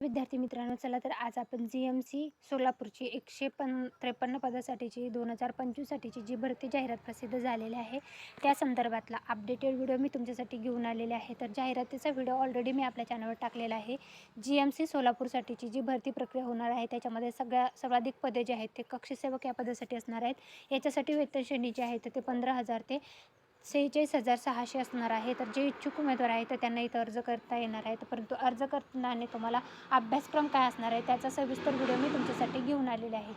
विद्यार्थी मित्रांनो चला तर आज आपण जी एम सी सोलापूरची एकशे पन त्रेपन्न पदासाठीची दोन हजार पंचवीससाठीची जी भरती जाहिरात प्रसिद्ध झालेली आहे त्या संदर्भातला अपडेटेड व्हिडिओ मी तुमच्यासाठी घेऊन आलेले आहे. तर जाहिरातीचा व्हिडिओ ऑलरेडी मी आपल्या चॅनलवर टाकलेला आहे. जी एम सी सोलापूरसाठीची जी भरती प्रक्रिया होणार आहे त्याच्यामध्ये सगळ्या सर्वाधिक पदे जे आहेत ते कक्षसेवक या पदासाठी असणार आहेत. याच्यासाठी वेतन श्रेणी जे आहे तर ते पंधरा हजार ते सेहेचाळीस हजार सहाशे असणार आहे. तर जे इच्छुक उमेदवार आहे तर त्यांना इथं अर्ज करता येणार आहे परंतु अर्ज करताना तुम्हाला अभ्यासक्रम काय असणार आहे त्याचा सविस्तर व्हिडिओ मी तुमच्यासाठी घेऊन आलेले आहे.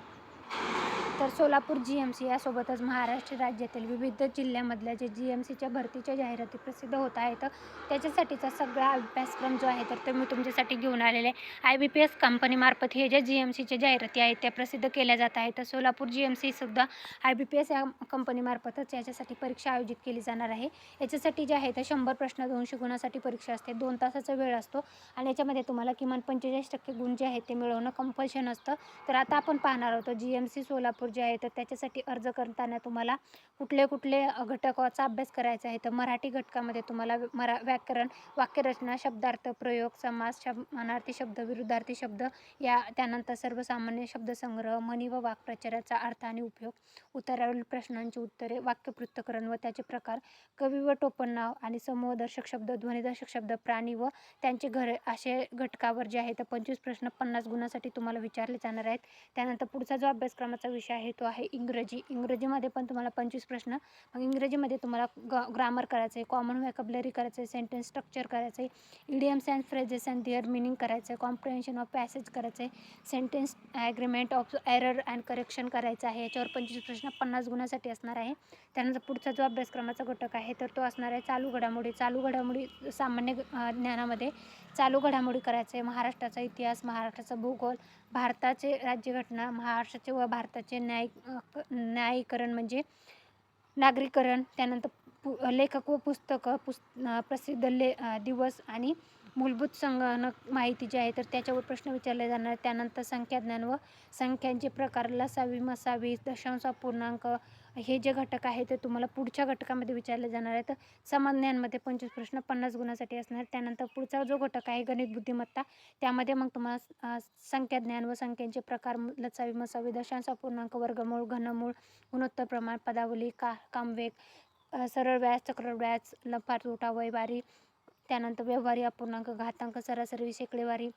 तर सोलापूर जी एम सी यासोबतच महाराष्ट्र राज्यातील विविध जिल्ह्यामधल्या जे जी एम सीच्या भरतीच्या जाहिराती प्रसिद्ध होत आहेत त्याच्यासाठीचा सगळा अभ्यासक्रम जो आहे तर तो मी तुमच्यासाठी घेऊन आलेले आहे. आय बी पी एस कंपनीमार्फत हे ज्या जी एम सीच्या जाहिराती आहेत त्या प्रसिद्ध केल्या जात आहेत. तर सोलापूर जी एम सीसुद्धा आय बी पी एस या कंपनीमार्फतच याच्यासाठी परीक्षा आयोजित केली जाणार आहे. याच्यासाठी जे आहे तर शंभर प्रश्न दोनशे गुणासाठी परीक्षा असते. दोन तासाचा वेळ असतो आणि याच्यामध्ये तुम्हाला किमान पंचेचाळीस टक्के गुण जे आहेत ते मिळवणं कंपल्शन असतं. तर आता आपण पाहणार आहोत जी एम सी सोलापूर जे आहे तर त्याच्यासाठी अर्ज करताना तुम्हाला कुठले कुठले घटकाचा अभ्यास करायचा आहे तर मराठी घटकामध्ये तुम्हाला मरा व्याकरण वाक्यरचना शब्दार्थ प्रयोग समास शब्दार्थी शब्द विरुद्धार्थी शब्द या त्यानंतर सर्वसामान्य शब्दसंग्रह म्हणी व वाक्प्रचाराचा अर्थ आणि उपयोग उत्तरावरील प्रश्नांची उत्तरे वाक्यपृथ्थकरण व त्याचे प्रकार कवी व टोपणनाव आणि समूहदर्शक शब्द ध्वनिदर्शक शब्द प्राणी व त्यांचे घर असे घटकावर जे आहे तर पंचवीस प्रश्न पन्नास गुणासाठी तुम्हाला विचारले जाणार आहेत. त्यानंतर पुढचा जो अभ्यासक्रमाचा विषय आहे तो आहे इंग्रजी. इंग्रजीमध्ये पण तुम्हाला पंचवीस प्रश्न. मग इंग्रजीमध्ये तुम्हाला ग ग्रामर करायचं आहे कॉमन व्हॅकबलरी करायचं आहे सेंटेन्स स्ट्रक्चर करायचं आहे idioms and phrases and their meaning करायचं आहे कॉम्प्रिहेन्शन ऑफ पॅसेज करायचं आहे sentence agreement of error and correction करायचं आहे. याच्यावर पंचवीस प्रश्न पन्नास गुणासाठी असणार आहे. त्यानंतर पुढचा जो अभ्यासक्रमाचा घटक आहे तर तो असणार आहे चालू घडामोडी. चालू घडामोडी सामान्य ज्ञानामध्ये चालू घडामोडी करायचं आहे महाराष्ट्राचा इतिहास महाराष्ट्राचा भूगोल भारताचे राज्यघटना महाराष्ट्राचे व भारताचे न्याय न्यायीकरण म्हणजे नागरीकरण त्यानंतर पु लेखक व पुस्तकं पुस् प्रसिद्ध ले दिवस आणि मूलभूत संगणक माहिती जी आहे तर त्याच्यावर प्रश्न विचारले जाणार. त्यानंतर संख्याज्ञान व संख्यांचे प्रकार लसावी मसावी दशांश पूर्णांक हे जे घटक आहे ते तुम्हाला पुढच्या घटकामध्ये विचारले जाणार आहेत. समान ज्ञानमध्ये पंचवीस प्रश्न पन्नास गुणासाठी असणार. त्यानंतर पुढचा जो घटक आहे गणित बुद्धिमत्ता त्यामध्ये मग तुम्हाला संख्याज्ञान व संख्यांचे प्रकार लचावी मसावी दशांश पूर्णांक वर्गमूळ घनमूळ गुणोत्तर प्रमाण पदावली का कामवेग सरळ व्याज चक्र व्याज लफाट तोटा वैवारी त्यानंतर व्यवहारी अपूर्णांक घातांक सरासरी शेकडेवारी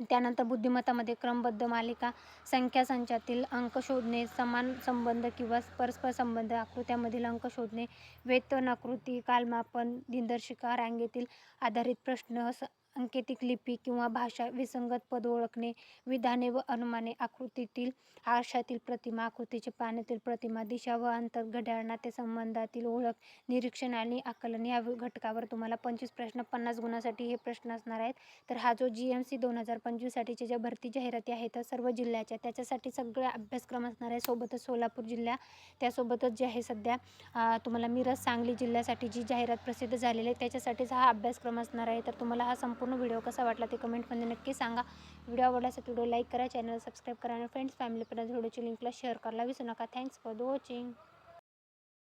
त्यानंतर बुद्धिमत्तामध्ये क्रमबद्ध मालिका संख्या संचातील अंक शोधणे समान संबंध किंवा परस्पर संबंध आकृत्यामधील अंक शोधणे वेतन आकृती कालमापन दिनदर्शिका रांगेतील आधारित प्रश्न अंकेतिक लिपी किंवा भाषा विसंगत पद ओळखणे विधाने व अनुमाने आकृतीतील आरशातील प्रतिमा आकृतीचे पाण्यातील प्रतिमा दिशा व अंतर घड्याळ नातेसंबंधातील ओळख निरीक्षण आणि आकलन या घटकावर तुम्हाला पंचवीस प्रश्न पन्नास गुणासाठी हे प्रश्न असणार आहेत. तर हा जो जी एम सी दोन हजार पंचवीससाठीच्या ज्या भरती जाहिराती आहेत सर्व जिल्ह्याच्या त्याच्यासाठी सगळे अभ्यासक्रम असणार आहे. सोबतच सोलापूर जिल्हा त्यासोबतच जे आहे सध्या तुम्हाला मिरज सांगली जिल्ह्यासाठी जी जाहिरात प्रसिद्ध झालेली आहे त्याच्यासाठीच हा अभ्यासक्रम असणार आहे. तर तुम्हाला हा संपूर्ण व्हिडिओ कसा वाटला ते कमेंटमध्ये नक्की सांगा. व्हिडिओ आवडल्यास व्हिडिओ लाईक करा चॅनल सबस्क्राईब करा आणि फ्रेंड्स फॅमिलीपर्यंत व्हिडिओची लिंकला शेअर करायला विसरू नका. Thanks for the watching